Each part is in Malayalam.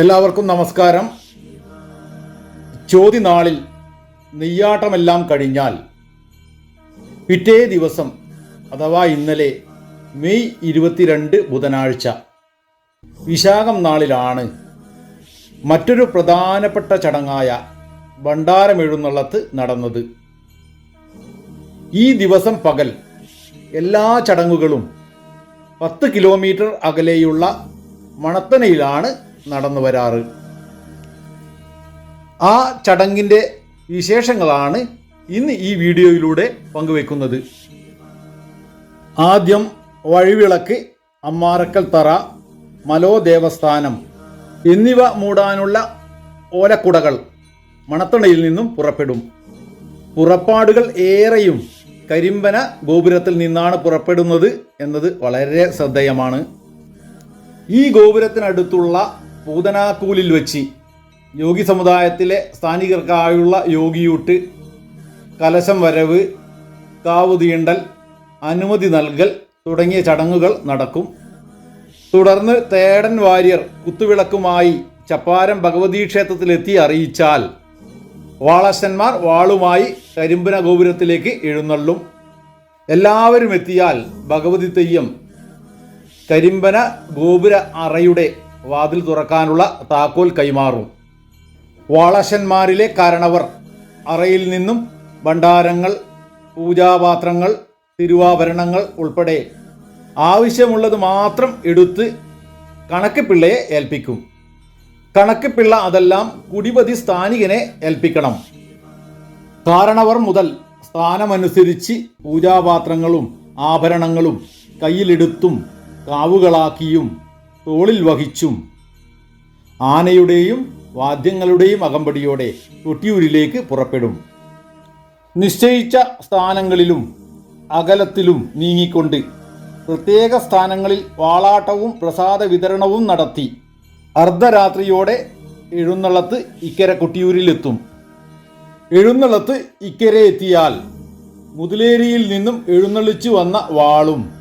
എല്ലാവർക്കും നമസ്കാരം. ചോതിനാളിൽ നെയ്യാട്ടമെല്ലാം കഴിഞ്ഞാൽ പിറ്റേ ദിവസം അഥവാ ഇന്നലെ മെയ് ഇരുപത്തിരണ്ട് ബുധനാഴ്ച വിശാഖം നാളിലാണ് മറ്റൊരു പ്രധാനപ്പെട്ട ചടങ്ങായ ഭണ്ഡാരമെഴുന്നള്ളത്ത് നടന്നത്. ഈ ദിവസം പകൽ എല്ലാ ചടങ്ങുകളും പത്ത് കിലോമീറ്റർ അകലെയുള്ള മണത്തനയിലാണ് നടന്നു വരാറ്. ആ ചടങ്ങിന്റെ വിശേഷങ്ങളാണ് ഇന്ന് ഈ വീഡിയോയിലൂടെ പങ്കുവെക്കുന്നത്. ആദ്യം വഴിവിളക്ക് അമ്മാറക്കൽ തറ മലോ ദേവസ്ഥാനം എന്നിവ മൂടാനുള്ള ഓലക്കുടകൾ മണത്തണയിൽ നിന്നും പുറപ്പെടും. പുറപ്പാടുകൾ ഏറെയും കരിമ്പന ഗോപുരത്തിൽ നിന്നാണ് പുറപ്പെടുന്നത് എന്നത് വളരെ ശ്രദ്ധേയമാണ്. ഈ ഗോപുരത്തിനടുത്തുള്ള പൂതനാക്കൂലിൽ വെച്ച് യോഗി സമുദായത്തിലെ സ്ഥാനികർക്കായുള്ള യോഗിയൂട്ട് കലശം വരവ് കാവ് തീണ്ടൽ അനുമതി നൽകൽ തുടങ്ങിയ ചടങ്ങുകൾ നടക്കും. തുടർന്ന് തേടൻ വാര്യർ കുത്തുവിളക്കുമായി ചപ്പാരം ഭഗവതീ ക്ഷേത്രത്തിലെത്തി അറിയിച്ചാൽ വാളശന്മാർ വാളുമായി കരിമ്പന ഗോപുരത്തിലേക്ക് എഴുന്നള്ളും. എല്ലാവരും എത്തിയാൽ ഭഗവതി തെയ്യം കരിമ്പന ഗോപുര അറയുടെ വാതിൽ തുറക്കാനുള്ള താക്കോൽ കൈമാറും. വാളശന്മാരിലെ കാരണവർ അറയിൽ നിന്നും ഭണ്ഡാരങ്ങൾ പൂജാപാത്രങ്ങൾ തിരുവാഭരണങ്ങൾ ഉൾപ്പെടെ ആവശ്യമുള്ളത് മാത്രം എടുത്ത് കണക്ക് പിള്ളയെ ഏൽപ്പിക്കും. കണക്ക് പിള്ള അതെല്ലാം കുടിപതി സ്ഥാനികനെ ഏൽപ്പിക്കണം. കാരണവർ മുതൽ സ്ഥാനമനുസരിച്ച് പൂജാപാത്രങ്ങളും ആഭരണങ്ങളും കയ്യിലെടുത്തും കാവുകളാക്കിയും തോളിൽ വഹിച്ചും ആനയുടെയും വാദ്യങ്ങളുടെയും അകമ്പടിയോടെ കൊട്ടിയൂരിലേക്ക് പുറപ്പെടും. നിശ്ചയിച്ച സ്ഥാനങ്ങളിലും അകലത്തിലും നീങ്ങിക്കൊണ്ട് പ്രത്യേക സ്ഥാനങ്ങളിൽ വാളാട്ടവും പ്രസാദ വിതരണവും നടത്തി അർദ്ധരാത്രിയോടെ എഴുന്നള്ളത്ത് ഇക്കര കൊട്ടിയൂരിലെത്തും. എഴുന്നള്ളത്ത് ഇക്കരെ എത്തിയാൽ മുതലേരിയിൽ നിന്നും എഴുന്നള്ളിച്ചു വന്ന വാളും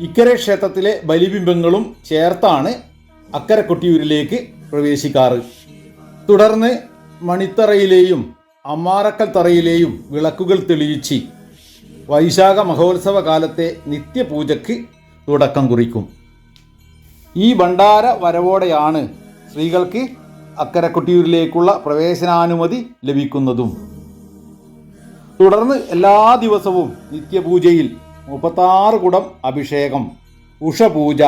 ഇക്കരെ ക്ഷേത്രത്തിലെ ബലിബിംബങ്ങളും ചേർത്താണ് അക്കര കൊട്ടിയൂരിലേക്ക് പ്രവേശിക്കാറ്. തുടർന്ന് മണിത്തറയിലെയും അമ്മാറക്കൽ തറയിലെയും വിളക്കുകൾ തെളിയിച്ച് വൈശാഖ മഹോത്സവ കാലത്തെ നിത്യപൂജയ്ക്ക് തുടക്കം കുറിക്കും. ഈ ഭണ്ഡാര വരവോടെയാണ് സ്ത്രീകൾക്ക് അക്കരെ കൊട്ടിയൂരിലേക്കുള്ള പ്രവേശനാനുമതി ലഭിക്കുന്നതും. തുടർന്ന് എല്ലാ ദിവസവും നിത്യപൂജയിൽ മുപ്പത്താറ് കുടം അഭിഷേകം ഉഷപൂജ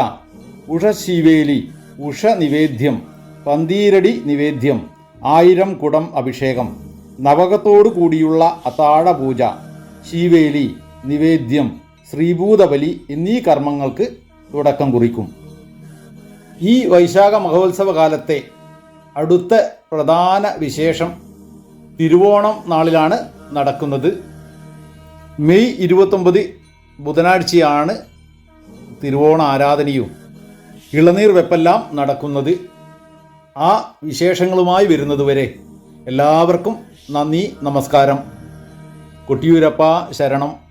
ഉഷശീവേലി ഉഷ നിവേദ്യം പന്തീരടി നിവേദ്യം ആയിരം കുടം അഭിഷേകം നവകത്തോടു കൂടിയുള്ള അത്താഴ പൂജ ശീവേലി നിവേദ്യം ശ്രീഭൂതബലി എന്നീ കർമ്മങ്ങൾക്ക് തുടക്കം കുറിക്കും. ഈ വൈശാഖ മഹോത്സവ കാലത്തെ അടുത്ത പ്രധാന വിശേഷം തിരുവോണം നാളിലാണ് നടക്കുന്നത്. മെയ് ഇരുപത്തൊമ്പത് ബുധനാഴ്ചയാണ് തിരുവോണ ആരാധനയും ഇളനീർ വെപ്പെല്ലാം നടക്കുന്നത്. ആ വിശേഷങ്ങളുമായി വരുന്നതുവരെ എല്ലാവർക്കും നന്ദി നമസ്കാരം. കൊട്ടിയൂരപ്പ ശരണം.